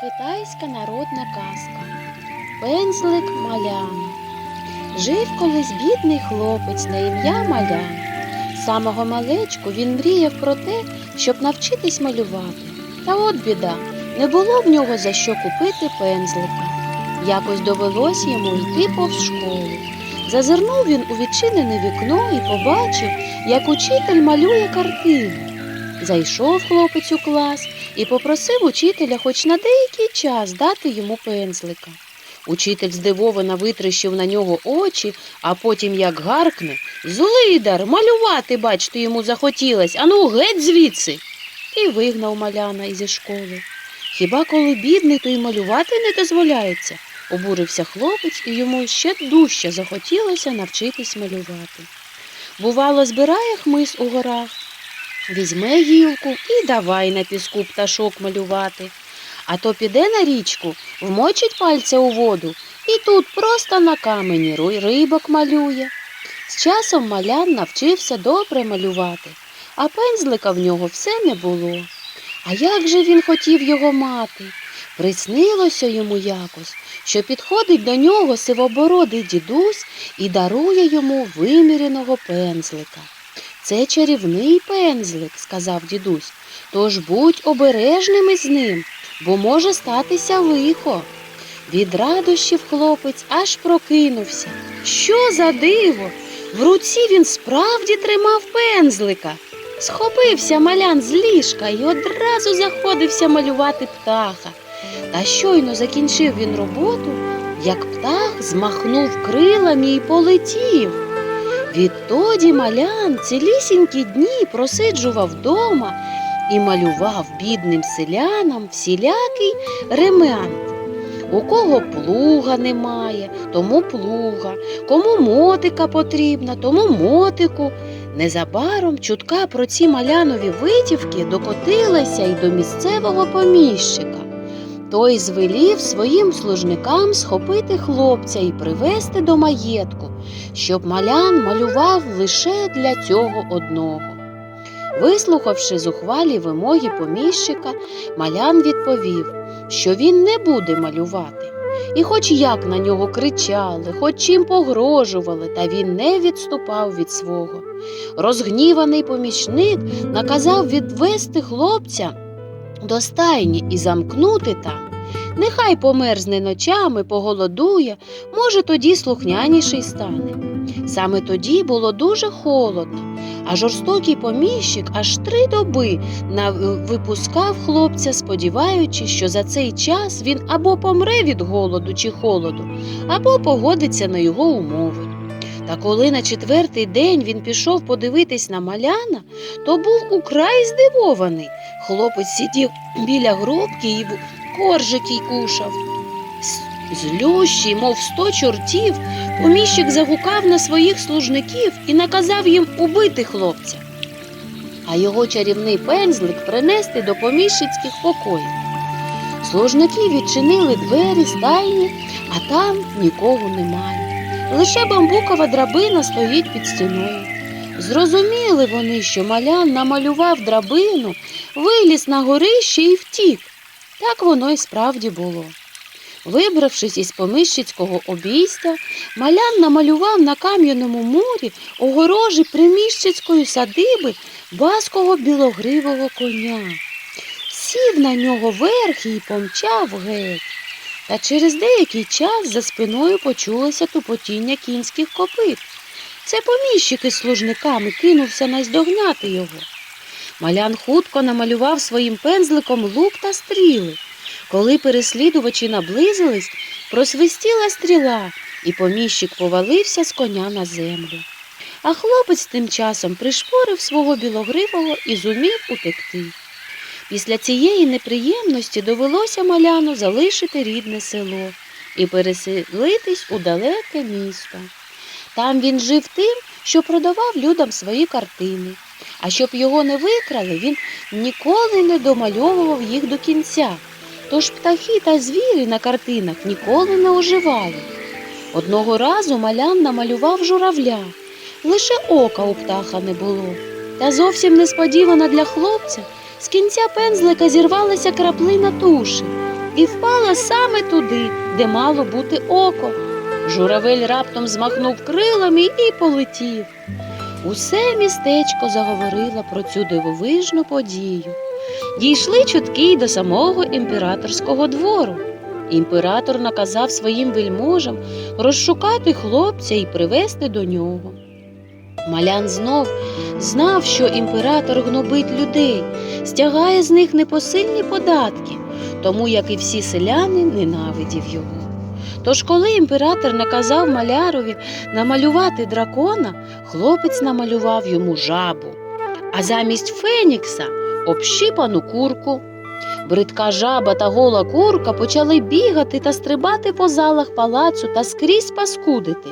Китайська народна казка. Пензлик Маляна. Жив колись бідний хлопець на ім'я Малян. Самого малечку він мріяв про те, щоб навчитись малювати. Та от біда, не було в нього за що купити пензлика. Якось довелось йому йти повз школу. Зазирнув він у відчинене вікно і побачив, як учитель малює картину. Зайшов хлопець у клас і попросив учителя хоч на деякий час дати йому пензлика. Учитель здивовано витріщив на нього очі, а потім як гаркне Злидар, малювати, бачте, йому захотілось, ану геть звідси. І вигнав маляна ізі школи. Хіба коли бідний, то й малювати не дозволяється? обурився хлопець, і йому ще дужче захотілося навчитись малювати. Бувало, збирає хмиз у горах, візьме гілку і давай на піску пташок малювати. А то піде на річку, вмочить пальця у воду і тут просто на камені рибок малює. З часом малян навчився добре малювати, а пензлика в нього все не було. А як же він хотів його мати? Приснилося йому якось, що підходить до нього сивобородий дідусь і дарує йому виміреного пензлика. Це чарівний пензлик, сказав дідусь, тож будь обережними з ним, бо може статися лихо. Від радощів хлопець аж прокинувся. Що за диво? В руці він справді тримав пензлика. Схопився малян з ліжка і одразу заходився малювати птаха. Та щойно закінчив він роботу, як птах змахнув крилами і полетів. Відтоді малян цілісінькі дні просиджував вдома і малював бідним селянам всілякий ремонт. У кого плуга немає, тому плуга, кому мотика потрібна, тому мотику. Незабаром чутка про ці малянові витівки докотилася й до місцевого поміщика. Той звелів своїм служникам схопити хлопця і привезти до маєтку, щоб малян малював лише для цього одного. Вислухавши зухвалі вимоги поміщика, малян відповів, що він не буде малювати. І хоч як на нього кричали, хоч чим погрожували, та він не відступав від свого. Розгніваний помічник наказав відвести хлопця до стайні і замкнути там. Нехай померзне ночами, поголодує, може, тоді слухняніший стане. Саме тоді було дуже холодно, а жорстокий поміщик аж три доби випускав хлопця, сподіваючись, що за цей час він або помре від голоду чи холоду, або погодиться на його умови. Та коли на четвертий день він пішов подивитись на маляна, то був украй здивований. Хлопець сидів біля гробки і коржики кушав. Злющий, мов сто чортів, поміщик загукав на своїх служників і наказав їм убити хлопця, а його чарівний пензлик принести до поміщицьких покоїв. Служники відчинили двері стайні, а там нікого немає. Лише бамбукова драбина стоїть під стіною. Зрозуміли вони, що малян намалював драбину, виліз на горище і втік. Так воно й справді було. Вибравшись із поміщицького обійстя, малян намалював на кам'яному морі огорожі приміщицької садиби баского білогривого коня. Сів на нього верхи і помчав геть. Та через деякий час за спиною почулося тупотіння кінських копит. Це поміщик із служниками кинувся наздогняти його. Малян хутко намалював своїм пензликом лук та стріли. Коли переслідувачі наблизились, просвистіла стріла, і поміщик повалився з коня на землю. А хлопець тим часом пришпорив свого білогривого і зумів утекти. Після цієї неприємності довелося маляну залишити рідне село і переселитись у далеке місто. Там він жив тим, що продавав людям свої картини. А щоб його не викрали, він ніколи не домальовував їх до кінця. Тож птахи та звірі на картинах ніколи не оживали. Одного разу малян намалював журавля. Лише ока у птаха не було. Та зовсім несподівано для хлопця з кінця пензлика зірвалася краплина туші, і впала саме туди, де мало бути око. Журавель раптом змахнув крилами і полетів. Усе містечко заговорило про цю дивовижну подію. Дійшли чутки й до самого імператорського двору. Імператор наказав своїм вельможам розшукати хлопця і привезти до нього. Малян знов знав, що імператор гнобить людей, стягає з них непосильні податки, тому, як і всі селяни, ненавидів його. Тож, коли імператор наказав малярові намалювати дракона, хлопець намалював йому жабу, а замість фенікса общипану курку. Бридка жаба та гола курка почали бігати та стрибати по залах палацу та скрізь паскудити.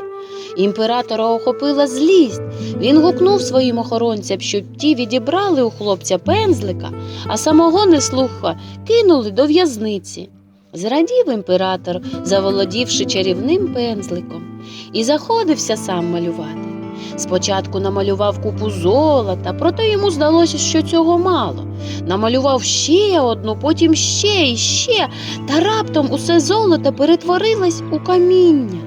Імператора охопила злість. Він гукнув своїм охоронцям, щоб ті відібрали у хлопця пензлика, а самого неслуха кинули до в'язниці. Зрадів імператор, заволодівши чарівним пензликом, і заходився сам малювати. Спочатку намалював купу золота, проте йому здалося, що цього мало. Намалював ще одну, потім ще і ще, та раптом усе золото перетворилось у каміння.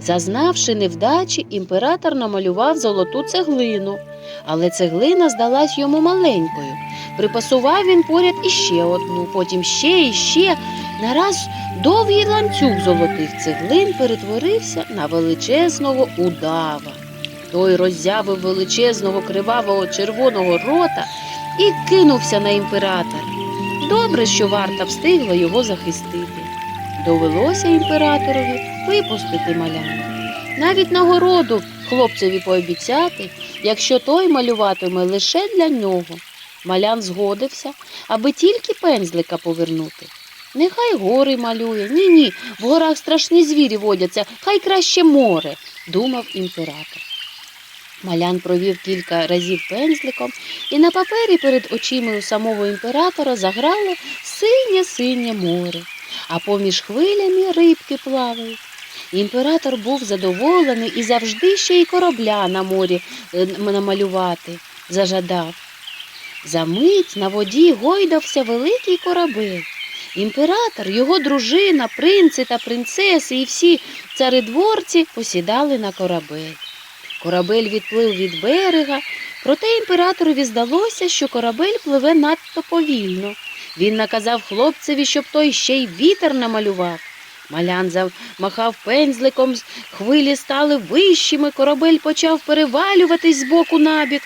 Зазнавши невдачі, імператор намалював золоту цеглину, але цеглина здалась йому маленькою. Припасував він поряд іще одну, потім ще і ще. Нараз довгий ланцюг золотих цеглин перетворився на величезного удава. Той роззявив величезного кривавого червоного рота і кинувся на імператора. Добре, що варта встигла його захистити. Довелося імператорові випустити маляна. Навіть нагороду хлопцеві пообіцяти, якщо той малюватиме лише для нього. Малян згодився, аби тільки пензлика повернути. Нехай гори малює. Ні, ні, в горах страшні звірі водяться, хай краще море, думав імператор. Малян провів кілька разів пензликом, і на папері перед очима у самого імператора заграло синє-синє море, а поміж хвилями рибки плавають. Імператор був задоволений і завжди ще й корабля на морі е, намалювати зажадав. Замить на воді гойдався великий корабель. Імператор, його дружина, принци та принцеси і всі царедворці посідали на корабель. Корабель відплив від берега, проте імператорові здалося, що корабель пливе надто повільно. Він наказав хлопцеві, щоб той ще й вітер намалював. Малян замахав пензликом, хвилі стали вищими, корабель почав перевалюватись з боку на бік.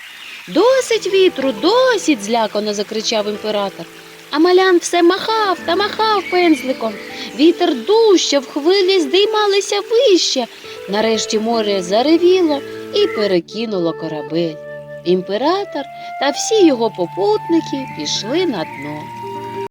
Досить вітру, досить, злякано закричав імператор. А малян все махав та махав пензликом. Вітер дужчав, хвилі здіймалися вище. Нарешті море заревіло і перекинуло корабель. Імператор та всі його попутники пішли на дно.